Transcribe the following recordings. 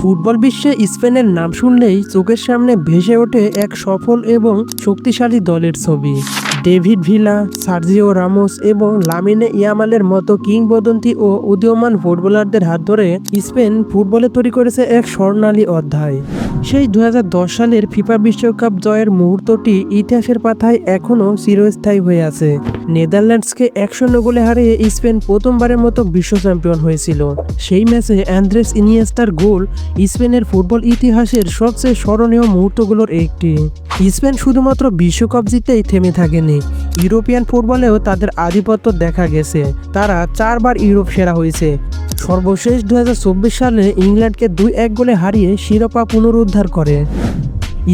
Football বিশ্বে স্পেনের নাম শুনলেই চোখের সামনে ভেসে ওঠে এক সফল এবং শক্তিশালী দলের ছবি। ডেভিড ভিলা, সার্জিও রামোস এবং লামিনে ইয়ামালের মতো কিংবদন্তি ও উদীয়মান ফুটবলারদের হাত ধরে স্পেন ফুটবলে তৈরি করেছে এক স্বর্ণালী অধ্যায়। সেই দু হাজার দশ সালের ফিফা বিশ্বকাপ জয়ের মুহূর্তটি ইতিহাসের পাতায় এখনও চিরস্থায়ী হয়ে আছে। নেদারল্যান্ডসকে এক শূন্য গোলে হারিয়ে স্পেন প্রথমবারের মতো বিশ্ব চ্যাম্পিয়ন হয়েছিল। সেই ম্যাচে অ্যান্ড্রেস ইনিয়েস্টার গোল স্পেনের ফুটবল ইতিহাসের সবচেয়ে স্মরণীয় মুহূর্তগুলোর একটি। স্পেন শুধুমাত্র বিশ্বকাপ জিতেই থেমে থাকেনি। ইউরোপিয়ান ফুটবলেও তাদের আধিপত্য দেখা গেছে। তারা চারবার ইউরোপ সেরা হয়েছে। সর্বশেষ দু হাজার চব্বিশ সালে ইংল্যান্ডকে দুই এক গোলে হারিয়ে শিরোপা পুনরুদ্ধার করে।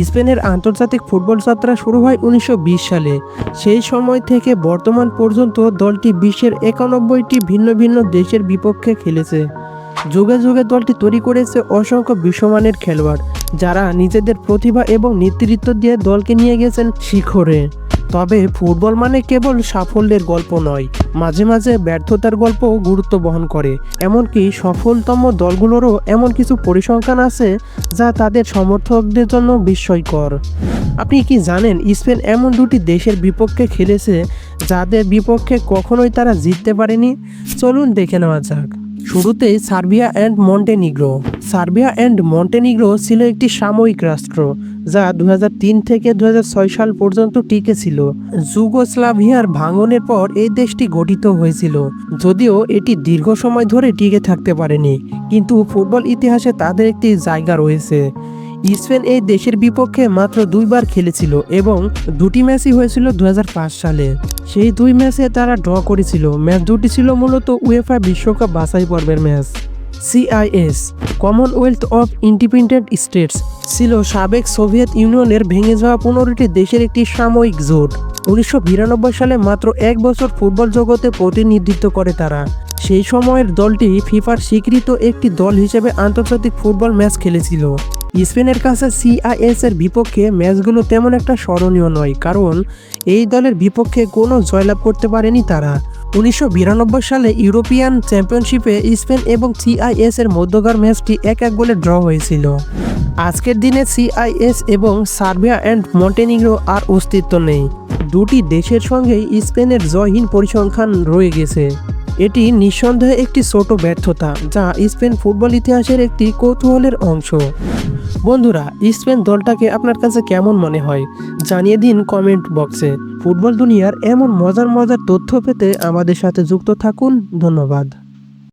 স্পেনের আন্তর্জাতিক ফুটবল যাত্রা শুরু হয় উনিশশো বিশ সালে। সেই সময় থেকে বর্তমান পর্যন্ত দলটি বিশ্বের একানব্বইটি ভিন্ন ভিন্ন দেশের বিপক্ষে খেলেছে। যুগে যুগে দলটি তৈরি করেছে অসংখ্য বিশ্বমানের খেলোয়াড়, যারা নিজেদের প্রতিভা এবং নেতৃত্ব দিয়ে দলকে নিয়ে গেছেন শিখরে। তবে ফুটবল মানে কেবল সাফল্যের গল্প নয়, মাঝে মাঝে ব্যর্থতার গল্পও গুরুত্ব বহন করে। এমনকি সফলতম দলগুলোরও এমন কিছু পরিসংখ্যান আছে যা তাদের সমর্থকদের জন্য বিস্ময়কর। আপনি কি জানেন, স্পেন এমন দুটি দেশের বিপক্ষে খেলেছে যাদের বিপক্ষে কখনোই তারা জিততে পারেনি? চলুন দেখে নেওয়া যাক। শুরুতেই Serbia and Montenegro. Serbia and Montenegro ছিল একটি সাময়িক রাষ্ট্র। যা দুই হাজার তিন থেকে দু হাজার ছয় সাল পর্যন্ত টিকে ছিল। যুগোস্লাভিয়ার ভাঙনের পর এই দেশটি গঠিত হয়েছিল। যদিও এটি দীর্ঘ সময় ধরে টিকে থাকতে পারেনি, কিন্তু ফুটবল ইতিহাসে তাদের একটি জায়গা রয়েছে। স্পেন এই দেশের বিপক্ষে মাত্র দুইবার খেলেছিল এবং দুটি ম্যাচই হয়েছিল দুই হাজার পাঁচ সালে। সেই দুই ম্যাচে তারা ড্র করেছিল। ম্যাচ দুটি ছিল মূলত উয়েফা বিশ্বকাপ বাছাই পর্বের match. CIS Commonwealth of Independent States ছিল সাবেক সোভিয়েত ইউনিয়নের ভেঙে যাওয়া পনেরোটি দেশের একটি সাময়িক জোট। উনিশশো বিরানব্বই সালে মাত্র এক বছর ফুটবল জগতে প্রতিনিধিত্ব করে তারা। সেই সময়ের দলটি ফিফার স্বীকৃত একটি দল হিসেবে আন্তর্জাতিক ফুটবল ম্যাচ খেলেছিল। স্পেনের কাছে সিআইএস এর বিপক্ষে ম্যাচগুলো তেমন একটা স্মরণীয় নয়, কারণ এই দলের বিপক্ষে কোনো জয়লাভ করতে পারেনি তারা। উনিশশো বিরানব্বই সালে ইউরোপিয়ান চ্যাম্পিয়নশিপে স্পেন এবং সিআইএস এর মধ্যকার ম্যাচটি এক এক গোলে ড্র হয়েছিল। আজকের দিনে সিআইএস এবং সার্বিয়া অ্যান্ড মন্টেনিগ্রো আর অস্তিত্ব নেই। দুটি দেশের সঙ্গেই স্পেনের জয়হীন পরিসংখ্যান রয়ে গেছে। এটি নিঃসন্দেহে একটি ছোট ব্যর্থতা, যা স্পেন ফুটবল ইতিহাসের একটি কৌতূহলের অংশ। বন্ধুরা স্পেন দলটাকে আপনার কাছে কেমন মনে হয়? জানিয়ে দিন কমেন্ট বক্সে ফুটবল দুনিয়ার এমন মজার মজার তথ্য পেতে আমাদের সাথে যুক্ত থাকুন। ধন্যবাদ।